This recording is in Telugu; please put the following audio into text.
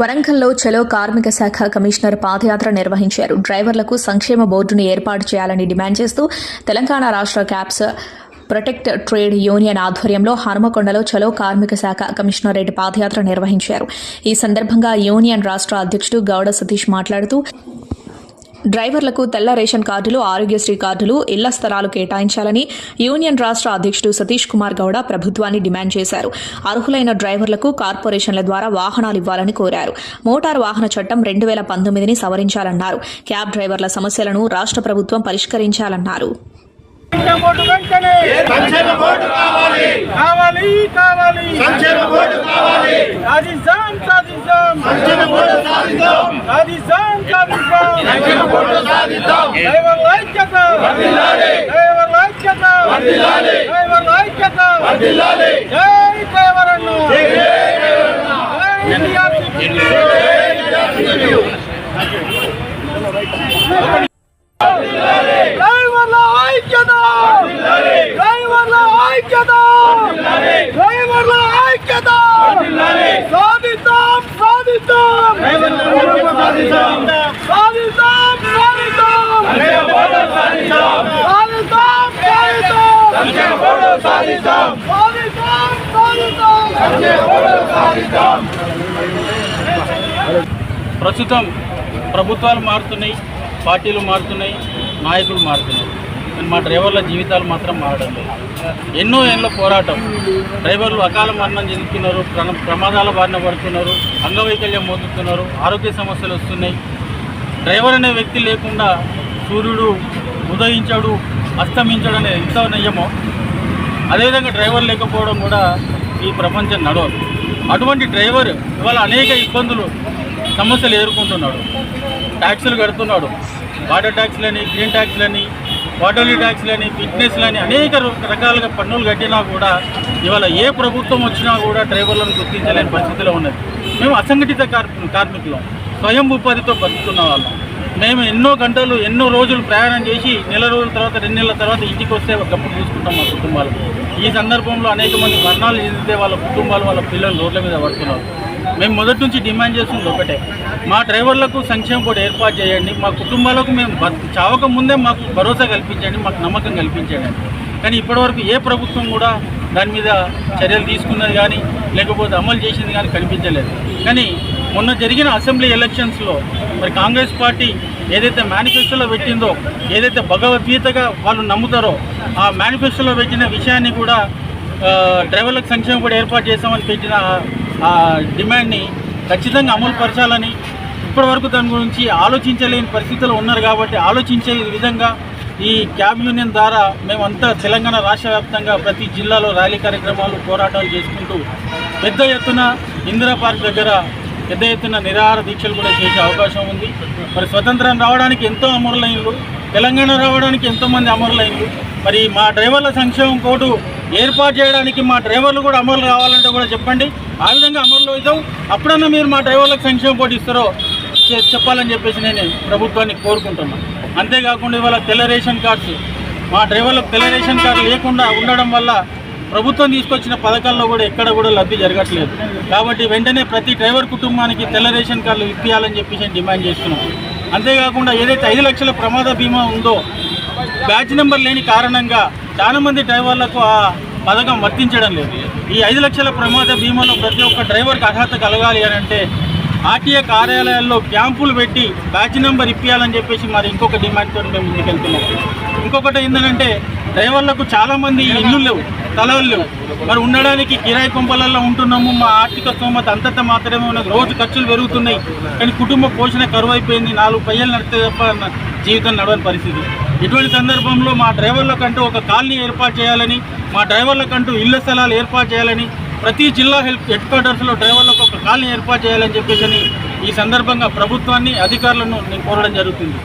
వరంగల్లో చలో కార్మిక శాఖ కమిషనర్ పాదయాత్ర నిర్వహించారు. డ్రైవర్లకు సంక్షేమ బోర్డును ఏర్పాటు చేయాలని డిమాండ్ చేస్తూ తెలంగాణ రాష్ట్ర క్యాబ్స్ ప్రొటెక్ట్ ట్రేడ్ యూనియన్ ఆధ్వర్యంలో హనుమకొండలో చలో కార్మిక శాఖ కమిషనరేట్ పాదయాత్ర నిర్వహించారు. ఈ సందర్భంగా యూనియన్ రాష్ట్ర అధ్యక్షుడు గౌడ సతీష్ మాట్లాడుతూ డ్రైవర్లకు తెల్ల రేషన్ కార్డులు ఆరోగ్యశ్రీ కార్డులు ఇళ్ళ స్థలాలు కేటాయించాలని యూనియన్ రాష్ట్ర అధ్యక్షుడు సతీష్ కుమార్ గౌడ ప్రభుత్వాన్ని డిమాండ్ చేశారు. అర్హులైన డ్రైవర్లకు కార్పొరేషన్ల ద్వారా వాహనాలు ఇవ్వాలని కోరారు. మోటారు వాహన చట్టం రెండు వేల పంతొమ్మిదిని సవరించాలన్నారు. క్యాబ్ డ్రైవర్ల సమస్యలను రాష్ట్ర ప్రభుత్వం పరిష్కరించాలన్నారు. కావాలి! కావాలి కావాలి! సాధిద్దాం సాధిద్దాం డ్రైవర్ల ఐక్యత! డ్రైవర్ల ఐక్యత! డ్రైవర్ల ఐక్యత! వర్ధిల్లాలి జై డ్రైవర్ అన్న జై విద్యార్థి డ్రైవర్ల ఐక్యత డ్రైవర్ల ఐక్యత డ్రైవర్ల ఐక్యత సాధిద్దాం సాధిద్దాం సాధిద్దాం సాధిద్దాం సాధిద్దాం సాధిద్దాం సంక్షేమ బోర్డు సాధిద్దాం సాధిద్దాం సాధిద్దాం సంక్షేమ బోర్డు సాధిద్దాం ప్రస్తుతం ప్రభుత్వాలు మారుతున్నాయి పార్టీలు మారుతున్నాయి నాయకులు మారుతున్నాయి. కానీ మా డ్రైవర్ల జీవితాలు మాత్రం మారడం లేదు. ఎన్నో ఏళ్ళ పోరాటం. డ్రైవర్లు అకాల మరణం చెందుతున్నారు ప్ర- ప్రమాదాల బారిన పడుతున్నారు అంగవైకల్యం పొందుతున్నారు ఆరోగ్య సమస్యలు వస్తున్నాయి. డ్రైవర్ అనే వ్యక్తి లేకుండా సూర్యుడు ఉదయించడు అస్తమించడు అనేది ఎంత నయ్యమో అదేవిధంగా డ్రైవర్ లేకపోవడం కూడా ఈ ప్రపంచం నడవదు. అటువంటి డ్రైవర్ ఇవాళ అనేక ఇబ్బందులు సమస్యలు ఎదుర్కొంటున్నాడు. ట్యాక్సులు కడుతున్నాడు. వాటర్ ట్యాక్స్లని గ్రీన్ ట్యాక్స్లని వాటర్లీ ట్యాక్స్లని ఫిట్నెస్లని అనేక రకాలుగా పన్నులు కట్టినా కూడా ఇవాళ ఏ ప్రభుత్వం వచ్చినా కూడా డ్రైవర్లను గుర్తించలేని పరిస్థితిలో ఉన్నది. మేము అసంఘటిత కార్మి కార్మికులం. స్వయం ఉపాధితో బతుకుతున్న వాళ్ళం. మేము ఎన్నో గంటలు ఎన్నో రోజులు ప్రయాణం చేసి నెల రోజుల తర్వాత రెండు నెలల తర్వాత ఇంటికి వస్తే ఒకప్పుడు చూసుకుంటాం మా కుటుంబాలు. ఈ సందర్భంలో అనేక మంది మరణాలు చెందితే వాళ్ళ కుటుంబాలు వాళ్ళ పిల్లలు రోడ్ల మీద పడుతున్నారు. మేము మొదటి నుంచి డిమాండ్ చేస్తుంది ఒకటే. మా డ్రైవర్లకు సంక్షేమ బోర్డు ఏర్పాటు చేయండి. మా కుటుంబాలకు మేము చావక ముందే మాకు భరోసా కల్పించండి మాకు నమ్మకం కల్పించండి. కానీ ఇప్పటివరకు ఏ ప్రభుత్వం కూడా దాని మీద చర్యలు తీసుకున్నది కానీ లేకపోతే అమలు చేసింది కానీ కనిపించలేదు. కానీ మొన్న జరిగిన అసెంబ్లీ ఎలక్షన్స్లో మరి కాంగ్రెస్ పార్టీ ఏదైతే మేనిఫెస్టోలో పెట్టిందో ఏదైతే భగవద్గీతగా వాళ్ళు నమ్ముతారో ఆ మేనిఫెస్టోలో పెట్టిన విషయాన్ని కూడా డ్రైవర్లకు సంక్షేమం కూడా ఏర్పాటు చేశామని పెట్టిన ఆ- డిమాండ్ని ఖచ్చితంగా అమలు పరచాలని ఇప్పటివరకు దాని గురించి ఆలోచించలేని పరిస్థితుల్లో ఉన్నారు కాబట్టి ఆలోచించే విధంగా ఈ క్యాబ్ యూనియన్ ద్వారా మేమంతా తెలంగాణ రాష్ట్ర వ్యాప్తంగా ప్రతి జిల్లాలో ర్యాలీ కార్యక్రమాలు పోరాటాలు చేసుకుంటూ పెద్ద ఎత్తున ఇందిరా పార్క్ దగ్గర పెద్ద ఎత్తున నిరాహార దీక్షలు కూడా చేసే అవకాశం ఉంది. మరి స్వతంత్రం రావడానికి ఎంతో అమరులైనలు తెలంగాణ రావడానికి ఎంతోమంది అమరులైనలు మరి మా డ్రైవర్ల సంక్షేమం కోటు ఏర్పాటు చేయడానికి మా డ్రైవర్లు కూడా అమరులు కావాలంటే కూడా చెప్పండి. ఆ విధంగా అమరులు అవుతాం. అప్పుడన్నా మీరు మా డ్రైవర్లకు సంక్షేమం కోర్టు ఇస్తారో చెప్పాలని చెప్పేసి నేను ప్రభుత్వాన్ని కోరుకుంటున్నాను అంతేకాకుండా ఇవాళ తెల్ల రేషన్ కార్డ్స్ మా డ్రైవర్లకు తెల్ల రేషన్ కార్డు లేకుండా ఉండడం వల్ల ప్రభుత్వం తీసుకొచ్చిన పథకాల్లో కూడా ఎక్కడ కూడా లబ్ధి జరగట్లేదు. కాబట్టి వెంటనే ప్రతి డ్రైవర్ కుటుంబానికి తెల్ల రేషన్ కార్డులు ఇప్పించాలని చెప్పేసి నేను డిమాండ్ చేస్తున్నాం అంతేకాకుండా ఏదైతే ఐదు లక్షల ప్రమాద బీమా ఉందో బ్యాచ్ నెంబర్ లేని కారణంగా చాలా మంది డ్రైవర్లకు ఆ పథకం వర్తించడం లేదు. ఈ ఐదు లక్షల ప్రమాద బీమాలో ప్రతి ఒక్క డ్రైవర్కి అర్హత కలగాలి అని అంటే ఆర్టీఏ కార్యాలయాల్లో క్యాంపులు పెట్టి బ్యాచ్ నెంబర్ ఇప్పించాలని చెప్పేసి మరి ఇంకొక డిమాండ్తో మేము ముందుకెళ్తున్నాం ఇంకొకటి ఏంటంటే డ్రైవర్లకు చాలామంది ఇల్లు లేవు స్థలాలు లేవు. మరి ఉండడానికి కిరాయి కొంపలలో ఉంటున్నాము మా ఆర్థిక స్తోమత అంతంత మాత్రమే ఉన్నది. రోజు ఖర్చులు పెరుగుతున్నాయి. కానీ కుటుంబ పోషణ కరువు అయిపోయింది నాలుగు పయ్యలు నడితే తప్ప జీవితం నడవని పరిస్థితి. ఇటువంటి సందర్భంలో మా డ్రైవర్లకంటూ ఒక కాలనీ ఏర్పాటు చేయాలని మా డ్రైవర్లకంటూ ఇళ్ళ స్థలాలు ఏర్పాటు చేయాలని ప్రతి జిల్లా హెల్ప్ హెడ్ క్వార్టర్స్లో డ్రైవర్లకు కాలనీ ఏర్పాటు చేయాలని చెప్పేసి ఈ సందర్భంగా ప్రభుత్వాన్ని అధికారులను నేను కోరడం జరుగుతుంది.